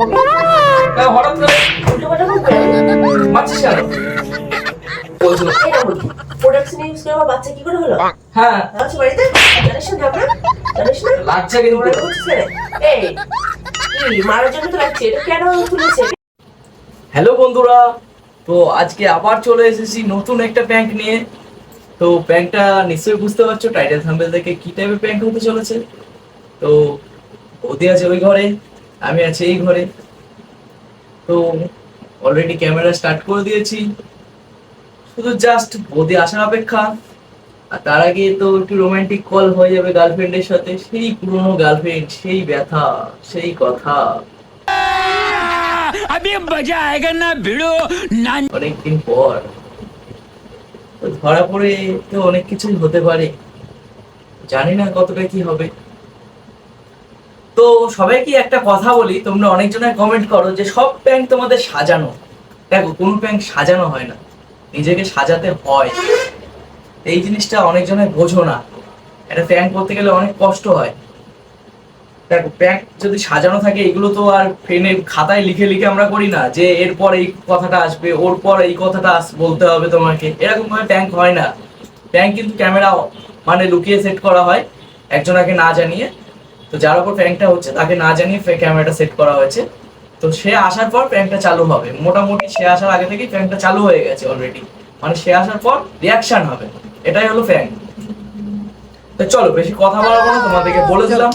বকবি তা হঠাৎ করে উল্টো পাল্টা বকবি মারছিস কেন বলছিল এটা বলবি প্রোডাকশন ইউজ করে বাচ্চা কি করে হলো হ্যাঁ আছে বাড়িতে জানিস না ঝগড়া জানিস না লাগছে কিন্তু ওরা এই কি মারার জন্য তো লাগছে এটা কেন তুলেছে হ্যালো বন্ধুরা। তো আজকে আবার চলে এসেছি নতুন একটা প্যাঙ্ক নিয়ে। তো প্যাঙ্কটা নিশ্চয়ই বুঝতে পারছ টাইটেল থাম্বেল থেকে কি টাইপের প্যাঙ্ক হতে চলেছে? তো ওদি আছে ওই ঘরে। আমি আছি এই ঘরে। তো অলরেডি ক্যামেরা স্টার্ট করে দিয়েছি। শুধু জাস্ট বোধে আসার অপেক্ষা। আর তার আগে তো একটু রোমান্টিক কল হয়ে যাবে গার্লফ্রেন্ডের সাথে। সেই পুরনো গার্লফ্রেন্ড সেই ব্যথা সেই কথা। আমি না অনেকদিন পর। ধরা পড়ে তো অনেক কিছুই হতে পারে। জানি না কতটা কি হবে। তো সবাইকে একটা কথা বলি, তোমরা অনেকজনে কমেন্ট করো যে সব প্যাঙ্ক তোমাদের সাজানো। দেখো, কোনো প্যাঙ্ক সাজানো হয় না। নিজেকে সাজাতে হয়। এই জিনিসটা অনেকজনে বোঝো না। একটা প্যাঙ্ক করতে গেলে অনেক কষ্ট হয়। দেখো প্যাঙ্ক যদি সাজানো থাকে, এগুলো তো আর পেনের খাতায় লিখে লিখে আমরা করি না যে এরপর এই কথাটা আসবে ওর পর এই কথাটা বলতে হবে তোমাকে। এরকম ভাবে হয় না। প্যাঙ্ক কিন্তু ক্যামেরা মানে লুকিয়ে সেট করা হয়, একজনকে না জানিয়ে। তো যার উপর প্যাঙ্কটা হচ্ছে তাকে না জানিয়ে ক্যামেরাটা সেট করা হয়েছে। তো সে আসার পর প্যাঙ্কটা চালু হবে। মোটামুটি সে আসার আগে থেকেই প্যাঙ্কটা চালু হয়ে গেছে অলরেডি মানে সে আসার পর রিয়াকশন হবে। এটাই হলো প্যাঙ্ক তো চলো বেশি কথা বলব না তোমাদেরকে বলে দিলাম।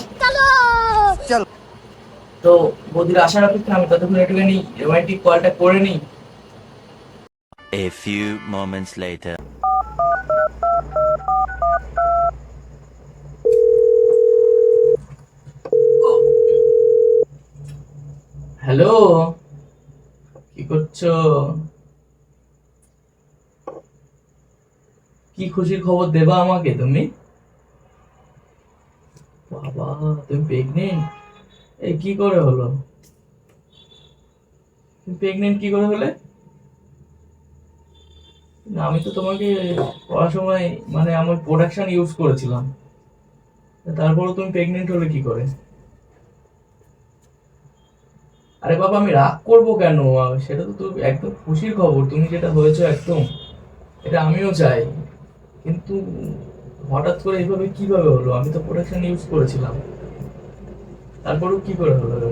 তো বৌদির আসার অপেক্ষা আমি ততক্ষণ একটুখানি রোমান্টিক কলটা করে নিই। A few moments later. Hello? কি করছ? কি খুশির খবর দেবা আমাকে তুমি? বাবা, তুমি প্রেগনেন্ট এই কি করে হলো? তুমি প্রেগনেন্ট কি করে হলে? আমি তো তোমাকে পড়ার সময় মানে আমার প্রোডাকশন ইউজ করেছিলাম। তারপরও তুমি প্রেগনেন্ট হলে কি করে? আরে বাবা, আমি রাগ করব কেন? সেটা তো তো একদম খুশির খবর। তুমি যেটা হয়েছো একদম, এটা আমিও চাই। কিন্তু হঠাৎ করে এইভাবে কীভাবে হলো? আমি তো প্রোটেকশন ইউজ করেছিলাম। তারপরেও কি করে হলো?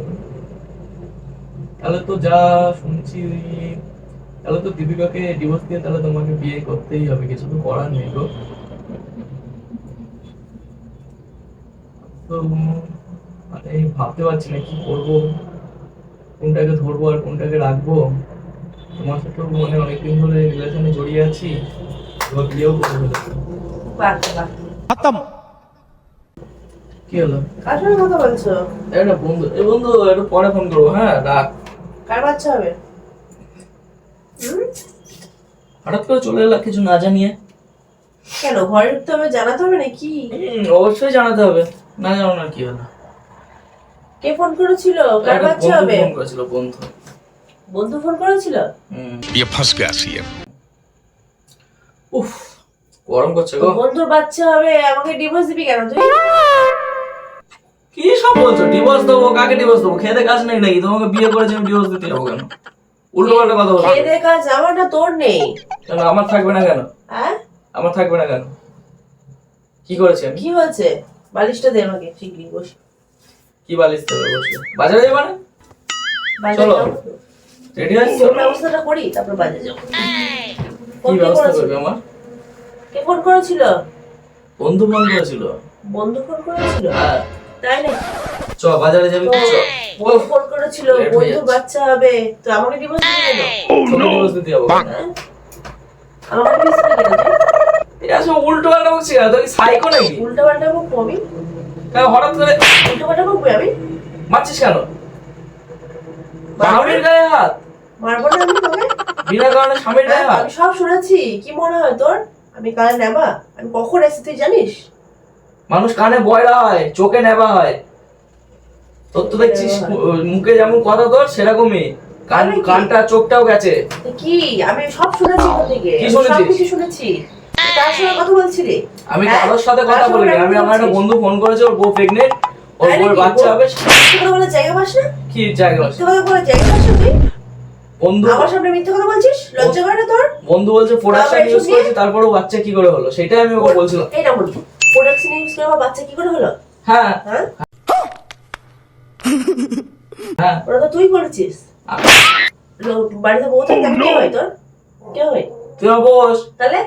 তাহলে তো যা শুনছি, তাহলে তো দীপিকাকে ডিভোর্স দিয়ে তাহলে তোমাকে বিয়ে করতেই হবে। কিছু তো করার নেই তো মানে ভাবতে পারছি না কি করব। কোনটাকে ধরবো আর কোনটাকে রাখব? তোমার সাথেও মানে অনেকদিন ধরে রিলেশনে জড়িয়ে আছি। এবার বিয়েও করে ফেলেছি বাহ বাহ কি হলো? কার সঙ্গে কথা বলছো? একটা বন্ধু এ বন্ধু একটু পরে ফোন করব হ্যাঁ? রাখ। কার বাচ্চা হবে? হুম? হঠাৎ করে চলে এলা কিছু না জানিয়ে। কেন ঘরে ঢুকতে হবে জানাতে হবে নাকি? অবশ্যই জানাতে হবে। না জানো না কি হলো? কে ফোন করেছিল কার একটা বাচ্চা বন্ধু হবে ফোন করেছিল বন্ধু বন্ধু ফোন করেছিল হুম। ये फंस गया सीएम উফ গরম করছে তো গো বন্ধুর বাচ্চা হবে আমাকে ডিভোর্স দিবি কেন তুই কি সব বলছো ডিভোর্স দেবো কাকে ডিভোর্স দেবো খেতে কাজ নেই নাকি তোমাকে বিয়ে করেছে আমি ডিভোর্স দিতে যাবো কেন উল্টো পাল্টা কথা বলছো খেয়ে দে কাজ আমার না তোর নেই কেন আমার থাকবে না কেন হ্যাঁ আমার থাকবে না কেন কি করেছি আমি কি হয়েছে বালিশটা দে আমাকে ঠিকই বসে কি বালিশ দেবে বসে? বাজারে যাবে না? চলো। তো। রেডি হয়েছো তোর ব্যবস্থাটা করি তারপর বাজারে যাব। ফোন কি ব্যবস্থা করেছিল? করবে আমার? কে ফোন করেছিল? বন্ধু ফোন করেছিল। বন্ধু ফোন করেছিল? হ্যাঁ। তাই না চ বাজারে যাবি তো চ। বন্ধু ফোন করেছিল হয়ে যাচ্ছে। বাচ্চা হবে তো আমাকে ডিভোর্স দিবি কেন তোকে ডিভোর্স দিতে যাব হ্যাঁ? আমাকে ডিভোর্স দিবি কেন তুই? এটা সব উল্টো পাল্টা বলছি না তুই সাইকো নাকি? উল্টো পাল্টা আমি কেন হঠাৎ করে উল্টো পাল্টা বকবো আমি? মারছিস কেন? স্বামীর গায়ে হাত। মারবো না আমি তোকে? বিনা কারণে স্বামীর গায়ে হাত। আমি সব শুনেছি। কি মনে হয় তোর? আমি নেবা? আমি কখন এসে তুই জানিস? মানুষ কানে বয়রা হয় চোখে নেবা হয়। তোর তো দেখছিস মুখে যেমন কথা তোর সেরকমই। কান কানটা চোখটাও গেছে। কি? আমি সব শুনেছি কি? শুনেছি। তুই কার সঙ্গে কথা বলছিলি আমি হ্যাঁ? কারোর সাথে কথা বলিনি। আমি আমার একটা বন্ধু ফোন করেছে ওর বউ প্রেগনেন্ট ওর নাকি? বাচ্চা হবে বলার জায়গা পাস না? কি জায়গা কথা বলার জায়গা পাস তুই বন্ধু আমার সামনে মিথ্যে কথা বলছিস? লজ্জা করে না তোর? বন্ধু বলছে প্রোডাকশন তারপরে ইউজ করেছে তারপরেও বাচ্চা কি করে হলো? সেটাই আমি ওকে বলছিলাম। এই না বলি। প্রোডাকশন ইউজ করে আমার বাচ্চা কি করে হলো? হ্যাঁ। হ্যাঁ? হ্যাঁ। ওটা তো তুই করেছিস বাড়িতে বউ থাকতে কে হয় তোর? কে হয়? তুই বস তাহলে?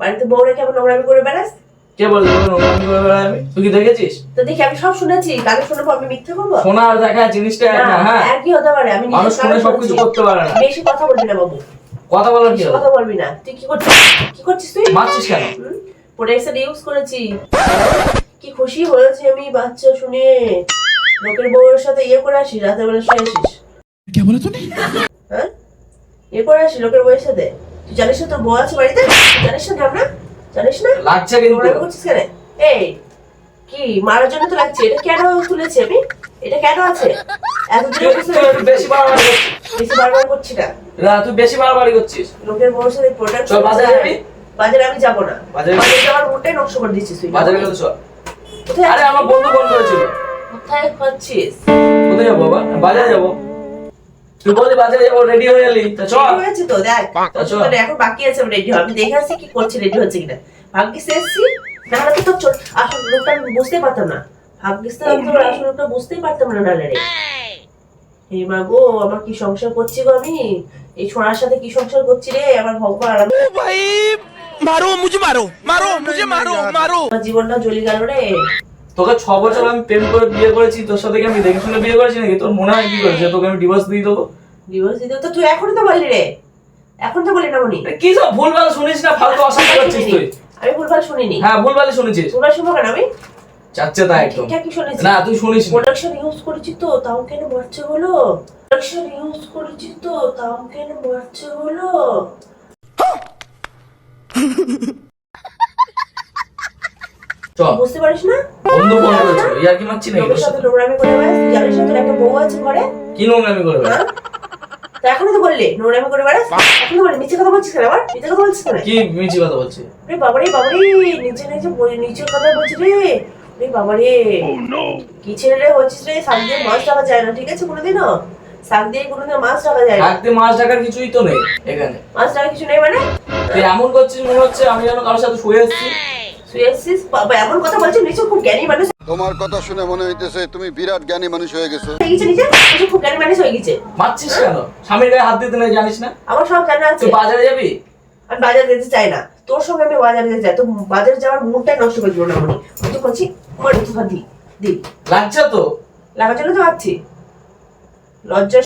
বাড়িতে বউ রেখে আবার নোংরামি করে বেড়াস কে বলল নোংরামি করে বেড়াবি? তুই কি দেখেছিস? তো দেখি আমি সব শুনেছি। কানে শুনে পর আমি মিথ্যে বলব? শোনা আর দেখা জিনিসটা এক না হ্যাঁ। আর কি হতে পারে? আমি মানুষ শুনে সব কিছু করতে পারে না। বেশি কথা বলবি না বাবু। কথা বলার কি কথা বলবি না। তুই কি করছিস? কি করছিস তুই? মারছিস কেন? প্রোডাক্টটা ইউজ করেছি। কি খুশি হয়েছে আমি বাচ্চা শুনে। লোকের বউয়ের সাথে ইয়ে করে আসি রাতের বেলা শুয়ে আসিস। কে বলে তুমি হ্যাঁ? ইয়ে করে আসি লোকের বউয়ের সাথে? তুই জানিস না তোর বউ আছে বাড়িতে? জানিস না ঝামনা জানিস না? লাগছে কিন্তু। করছিস কেন? এই কি মারার জন্য তো লাগছে। এটা কেন তুলেছি আমি? এটা কেন আছে? বেশি বাড়াবাড়ি বেশি বারবার করছি না। না, তুই বেশি বাড়াবাড়ি করছিস। লোকের বউর সাথে প্রোডাক্ট চল, বাজারে যাবি? বাজারে আমি যাব না। বাজারে- যাওয়ার মোটাই নকশা করে দিচ্ছিস তুই। বাজারে গেলে চল। আরে আমার বন্ধু ফোন করেছিল কোথায় খাচ্ছিস কোথায় যাব বাবা? বাজারে যাব। বাজারে যাব রেডি হয়ে তো চল। হয়েছে তো দেখ। মানে এখন বাকি আছে রেডি দেখে কি করছে রেডি হচ্ছে কিনা। ভাগ্যিস এসছি না হলে তো চল আসল বুঝতে পারতাম না। ভাগ্যিস তো আমি তোর আসল বুঝতেই পারতাম না হে মা গো আমার কি সংসার করছি গো আমি? এই ছোঁড়ার সাথে কি সংসার করছি রে? আমার ভগবান ও ভাই মারো মুঝে মারো মারো মুঝে মারো মারো। জীবনটা জ্বলি গেল রে। তোকে ছ বছর আমি প্রেম করে বিয়ে করেছি তোর সাথে কি আমি দেখে শুনে বিয়ে করেছি নাকি? তোর মনে হয় কি করেছে? তোকে আমি ডিভোর্স দিয়ে দেবো? ডিভোর্স দিতে তো তুই এখনই তো বললি রে। এখন তো বলি না মনি কি সব ভুলভাল শুনিস না? ফালতু অশান্তি করছিস তুই। আমি ভুলভাল শুনিনি। হ্যাঁ ভুলভালই শুনেছিস। ভুলভাল শুনব কেন আমি? চাচ্ছে তা একদম। না তুই শুনিস প্রোডাকশন ইউজ করেছি তো তাও কেন মরছে হলো প্রোডাকশন ইউজ করেছি তো তাও কেন মরছে হলো চল। বুঝতে পারিস না? বন্ধু ফোন করেছিল ইয়ার কি মারছি নাকি? তোর সাথে সাথে নোংরামি করে বেড়াস তুই জানিস না তোর একটা বউ আছে ঘরে। কি নোংরামি করবে হ্যাঁ তা এখনই তো বললি নোংরামি করে বেড়াস? এখন তো বলি কথা বলছিস কেন আবার? মিথ্যে কথা বলছিস কেন? কি মিছি কথা বলছি? রে বাবারে বাবারে নিচে নিচে বলি নিচে কথা বলছি রে। রে বাবারে। কি ছেলে রে হচ্ছিস রে? শাক দিয়ে মাছ টাকা যায় না ঠিক আছে? কোনোদিনও? শাক দিয়ে কোনোদিন মাছ টাকা যায় মাছ টাকার কিছুই তো নেই এখানে। মাছ টাকা কিছু নেই মানে? তুই এমন করছিস মনে হচ্ছে আমি যেন কারোর সাথে শুয়ে এসেছি। তুই বাবা এমন কথা বলছিস নিচে খুব জ্ঞানী মানুষ। তোমার কথা শুনে মনে হইতেছে তুমি বিরাট জ্ঞানী মানুষ হয়ে গেছো। হয়ে গেছে নিচে নিচে খুব জ্ঞানী মানুষ হয়ে গেছে। মারছিস কেন? স্বামীর গায়ে হাত দিতে নেই জানিস না? আমার সব জানা আছে। তুই বাজারে যাবি? আমি বাজারে যেতে চাই না। তোর সঙ্গে আমি বাজারে যেতে চাই। তো বাজারে যাওয়ার মুডটাই নষ্ট করে দিবো না মনে তুই তো করছি আমার তুফা দি দি। লাগছে তো? লাগার জন্য তো পাচ্ছি লজ্জা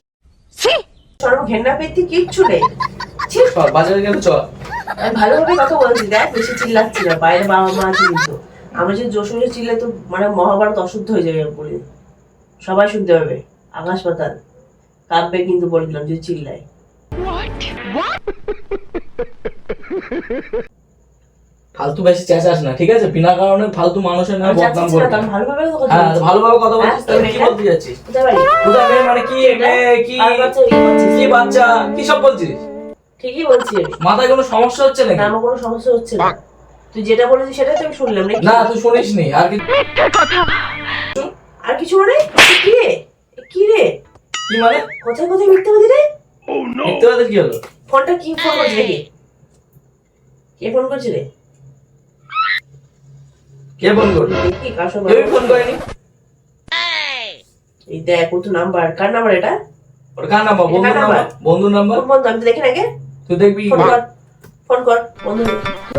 সর্ব ঘেন্না পেতে কিচ্ছু নেই। বাজারে গেলে চল। আমি কথা বলছি দেখ বেশি চিল্লাচ্ছি না বাইরে বাবা মা আছে কিন্তু যদি চিল্লাই তো মানে মহাভারত অশুদ্ধ হয়ে যাবে বলে। সবাই শুনতে পাবে আকাশ পাতাল। কাঁপবে কিন্তু বলে দিলাম যদি চিল্লাই ফালতু বেশি চেঁচাস না ঠিক আছে? বিনা কারণে ফালতু মানুষের নামে বদনাম করবি। ভালোভাবে কথা হ্যাঁ ভালোভাবে কথা হ্যাঁ, বলছিস তাহলে কি বলতে যাচ্ছিস? মানে কি মেয়ে কি? কি বাচ্চা? কি সব বলছিস? ঠিকই বলছি মাথায় কোনো সমস্যা হচ্ছে না নাকি আমার কোনো সমস্যা হচ্ছে না। তুই যেটা বলেছিস সেটাই তো আমি শুনলাম নাকি? না তুই শুনিস নি আর কি আর কিছু মানে? কি রে? কি রে? কি মানে? কোথায় কোথায় মিথ্যে বলি রে দেখতে পাচ্ছিস কি হলো? ফোনটা কি ফোন করছে নাকি? কে ফোন করছে রে? কে ফোন করল? দেখি কার সঙ্গে? ফোন করেনি? এই। দেখ ও তো নাম্বার। কার নাম্বার এটা? ওর কার নাম্বার? বন্ধুর নাম্বার? নাম্বার? বন্ধুর নাম্বার? বন্ধু আমি তো দেখি না আগে। তো দেখবি ফোন কর ফোন কর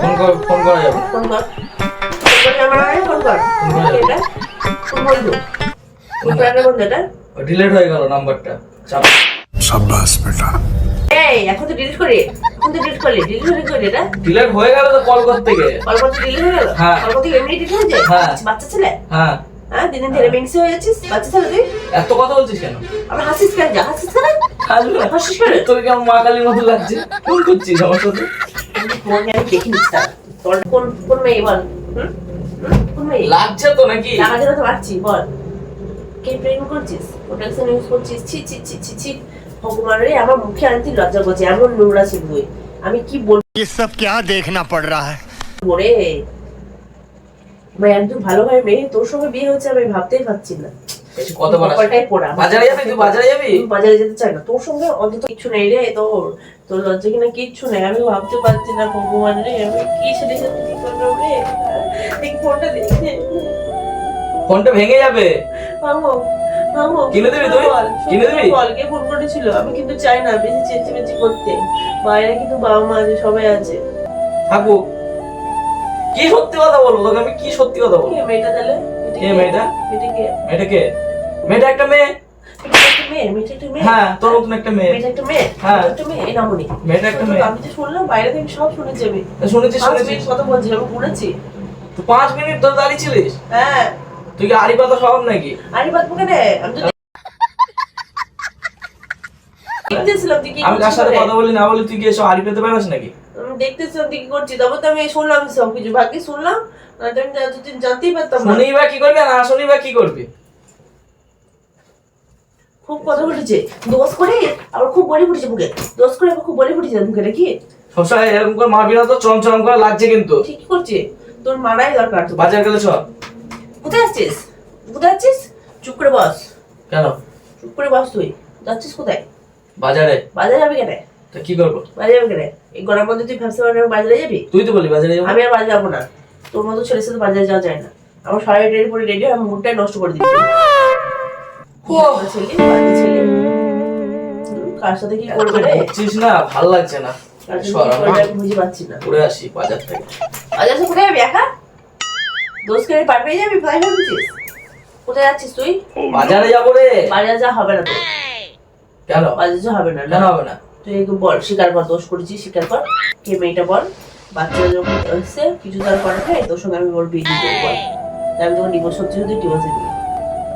ফোন কর ফোন কর ফোন কর। এটা ডিলিট হয়ে গেল নাম্বারটা চাপ। সাব্বাস বেটা। এই এখন তো ডিলিট করে। এখন তো ডিলিট করলি। ডিলিট হয়ে গেল এটা? ডিলিট হয়ে গেল তো কল করতে গিয়ে। কল করতে ডিলিট হয়ে গেল? হ্যাঁ। কল করতে এমনি ডিলিট হয়ে যায়? হ্যাঁ। বাচ্চা ছেলে? হ্যাঁ। হ্যাঁ দিনে দিনে মিংসি হয়ে যাচ্ছিস বাচ্চা ছেলে তুই এত কথা বলছিস কেন আমরা হাসিস কেন যা হাসিস কেন আসবে না হাসিস কেন তোর কেমন মা কালীর মতো লাগছে ফোন করছিস আমার সাথে তোমাকে আমি দেখি নিচ্ছি তার তোর কোন কোন মেয়ে বল হুম? হুম? কোন মেয়ে লাগছে তো নাকি টাকা দিলে তো পারছি বল কে প্রেম করছিস প্রোটেকশন ইউজ করছিস ছি ছি ছি ছি ছি ভগবান রে আমার মুখে আনতে লজ্জা করছে এমন নোংরা ছিল তুই আমি কি ये सब क्या देखना पड़ रहा है বলবো ভাই একজন ভালো ভাই মেয়ে তোর সঙ্গে বিয়ে হচ্ছে আমি ভাবতেই পারছি না। বেশি কত পোড়া। বাজারে যাবি তুই? বাজারে যাবি? আমি বাজারে যেতে চাই না। তোর সঙ্গে অন্তত কিছু নেই রে তোর। তোর লজ্জা কিনা কিচ্ছু নেই। আমি ভাবতে পারছি না ভগবান রে আমি কি সেটা সাথে কি করব রে? দেখি ফোনটা দেখে ফোনটা ভেঙে যাবে। মামু মামু কিনে দিবি তুই? কিনে দিবি? বলকে ফোন করেছিল? আমি কিন্তু চাই না বেশি চেঁচিমেচি করতে। বাইরে কিন্তু বাবা মা আছে সবাই আছে। থাকুক। কি সত্যি কথা বলব? তোকে আমি কি সত্যি কথা বলব? কে মেয়েটা তাহলে? কে মেয়েটা? মেয়েটা কে? মেয়েটা কে? মেয়েটা একটা মেয়ে। মেয়েটা একটা মেয়ে মেয়েটা একটা মেয়ে। হ্যাঁ তোর মতন একটা মেয়ে। মেয়েটা একটা মেয়ে? হ্যাঁ। একটা মেয়ে? এই নামনি মেয়েটা একটা মেয়ে। আমি তো শুনলাম বাইরে থেকে সব শুনেছিস শুনেছিস কথা বলছি আমি শুনেছি তুই পাঁচ মিনিট ধরে দাঁড়িয়ে ছিলিস? হ্যাঁ। তুই কি আড়ি পাতা স্বভাব নাকি? আরে বাদ আমি আমি কার সাথে কথা বলি না বলি তুই কি এসব আড়ি পেতে পারিস নাকি? দেখতেছিলাম তুই কি করছিস। তারপর তো আমি শুনলাম সব কিছু। ভাগ্যে শুনলাম না আমি তো এতদিন জানতেই পারতাম না। শুনি বা কি করবি না শুনি বা কি করবি? খুব কথা ঘটেছে দোষ করে? আবার খুব বলে ফুটেছে মুখে। দোষ করে আবার খুব বলে ফুটেছে মুখে নাকি? সবসময় এরকম করে মারবি না তো চরম চরম করে লাগছে কিন্তু। করছে তোর মারাই দরকার তো বাজার গেলে চ কোথায় আসছিস? কোথায় আছিস চুপ করে বস। কেন? চুপ করে বস তুই। যাচ্ছিস কোথায়? বাজারে? বাজারে যাবি কেন? তো কি করব? বাজারে যাবি কেন? এই গরমের মধ্যে তুই ভাবতে পারবি বাজারে যাবি? তুই তো বলি বাজারে যাব। আমি আর বাজারে যাব না। তোর মতো ছেলের সাথে বাজারে যাওয়া যায় না। আমার সারা রেডি পরে রেডি আমি মুডটাই নষ্ট করে দিচ্ছি। ছেলে বাজে ছেলে। কার সাথে কি করবে রে? বকছিস না? ভালো লাগছে না। বুঝতে পারছি না। ঘুরে আসি বাজার থেকে। বাজার থেকে যাবি একা? দোষ করে পার পেয়ে যাবি? কোথায় ভাবছিস? কোথায় যাচ্ছিস তুই? বাজারে যাব রে। বাজারে যা হবে না তোর কেন? যা হবে না কেন হবে না। তুই একটু বল স্বীকার কর দোষ করেছিস স্বীকার কর কে মেয়েটা বল? বাচ্চা যখন এসছে কিছু তার করার নেই তোর সঙ্গে আমি ওর বিয়ে দিয়ে বল। আমি তোকে ডিভোর্স সত্যি সত্যি ডিভোর্স দেবো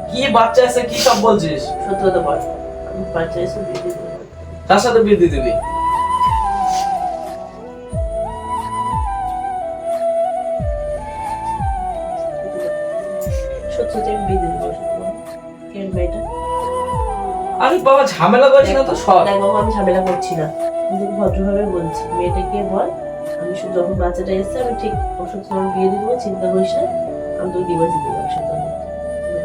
কি বাচ্চা এসে কি সব বলছিস? সত্যি কথা বল। আমি বাচ্চা এসে বিয়ে দিয়ে তার সাথে বিয়ে দিয়ে দিবি? সত্যি আমি বিয়ে দিয়ে দেবো। বল। মেয়েটা? আমি বাবা ঝামেলা করিস না তো সব দেখ বাবা আমি ঝামেলা করছি না। কিন্তু ভদ্রভাবে বলছি মেয়েটাকে বল আমি শুধু যখন বাচ্চাটা এসছে আমি ঠিক সাথে তোমার বিয়ে দিয়ে দেবো চিন্তা করিস না আমি তোকে ডিভোর্স একসাথে।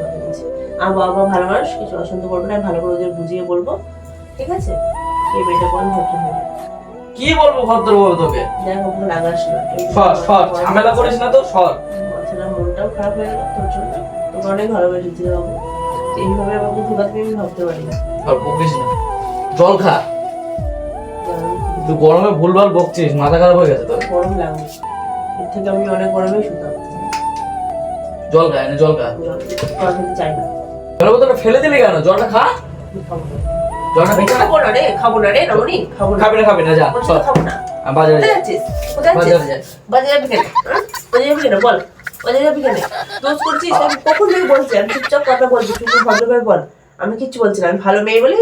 আমি বলছি। আমার বাবা ভালো মানুষ কিছু অশান্ত করবে না ভালো করে ওদের বুঝিয়ে বলব ঠিক আছে? এই মেয়েটা বল ভদ্রভাবে। কি বলব ভদ্র বলব তোকে? দেখ ওখানে লাগাস না। সর সর ঝামেলা করিস না তো সর। মনটাও খারাপ হয়ে গেল তোর জন্য তোকে অনেক ভালোবেসেছি বাবু। এইভাবে আমাকে ধোকা তুমি আমি ভাবতে পারি না। আর বকিস না। জল খা। তুই গরমে ভুলভাল বকছিস মাথা খারাপ হয়ে গেছে তোর। গরম লাগবে। এর থেকে আমি অনেক গরমে শুতাম জল খা এনে জল খা। জল খেতে চাই না। জলের বোতলটা ফেলে দিলি কেন? জলটা খা। জলটা আমি খাব না রে খাব না রে রমণী। খাব না। খাবি না। খাবি না যা খাব না। বাজারে যাচ্ছিস বাজারে যাচ্ছিস? বাজারে যাবি কেন? হ্যাঁ? বাজারে যাবি কেন? বল। বাজারে যাবি কেন? দোষ করছিস? আমি কখন থেকে বলছি? আমি চুপচাপ কথা বলছি তুই ভদ্রভাবে বল। আমি কিচ্ছু বলছি না আমি ভালো মেয়ে বলি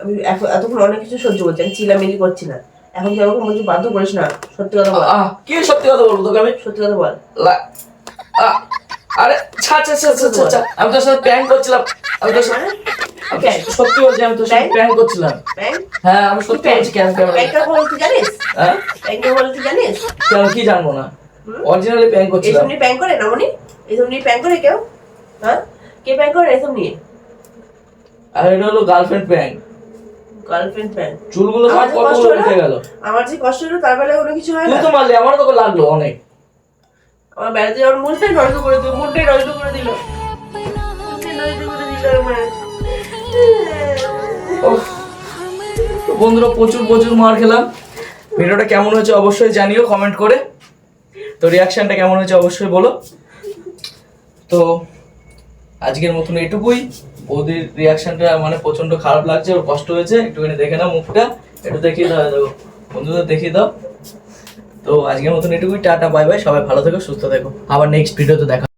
আমি এতক্ষণ অনেক কিছু সহ্য করছি আমি চিলামিলি করছি না। এখন তুই আমাকে বলছি বাধ্য করিস না সত্যি কথা বল। কি সত্যি কথা বলব তোকে আমি? সত্যি কথা বল। লা- আরে ছা ছা ছা ছা ছা, আমি তোর সাথে প্র্যাঙ্ক করছিলাম। আমি তোর সাথে সত্যি বলছি আমি তোর সাথে? প্র্যাঙ্ক করছিলাম। হ্যাঁ আমি সত্যি বলছি কেন কেন ব্যাংকার বল তুই জানিস? হ্যাঁ? ব্যাংকার বল তুই জানিস? কেন কি জানব না? অরিজিনালি প্র্যাঙ্ক এইসব করছিলাম। নিয়ে প্যাং করে না মনি? এইসব নিয়ে প্যাং করে কেউ? হ্যাঁ? কে প্যাং করে? এসব নিয়ে? আর এটা হলো গার্লফ্রেন্ড প্র্যাঙ্ক গার্লফ্রেন্ড প্যাং চুলগুলো সব কত? উঠে গেল। আমার যে কষ্ট হলো তার বেলায় কোনো কিছু হয় তুই না তো মারলি আমারও তোকে লাগল অনেক। আমার বেড়াতে যাওয়ার মনটাই নষ্ট করে দিল মনটাই নষ্ট করে দিল। তো বন্ধুরা প্রচুর প্রচুর মার খেলাম। ভিডিওটা কেমন হয়েছে অবশ্যই জানিও কমেন্ট করে। তো রিয়াকশনটা কেমন হয়েছে অবশ্যই বলো। তো আজকের মতন এটুকুই বৌদির রিয়াকশনটা মানে প্রচণ্ড খারাপ লাগছে, ওর কষ্ট হয়েছে। একটুখানি দেখে নাও মুখটা, একটু দেখিয়ে দাও, দেখো, বন্ধুদের দেখিয়ে দাও। তো আজকের মতন এটুকুই টাটা, বাই বাই, সবাই ভালো থেকো, সুস্থ থেকো। আবার নেক্সট ভিডিওতে দেখা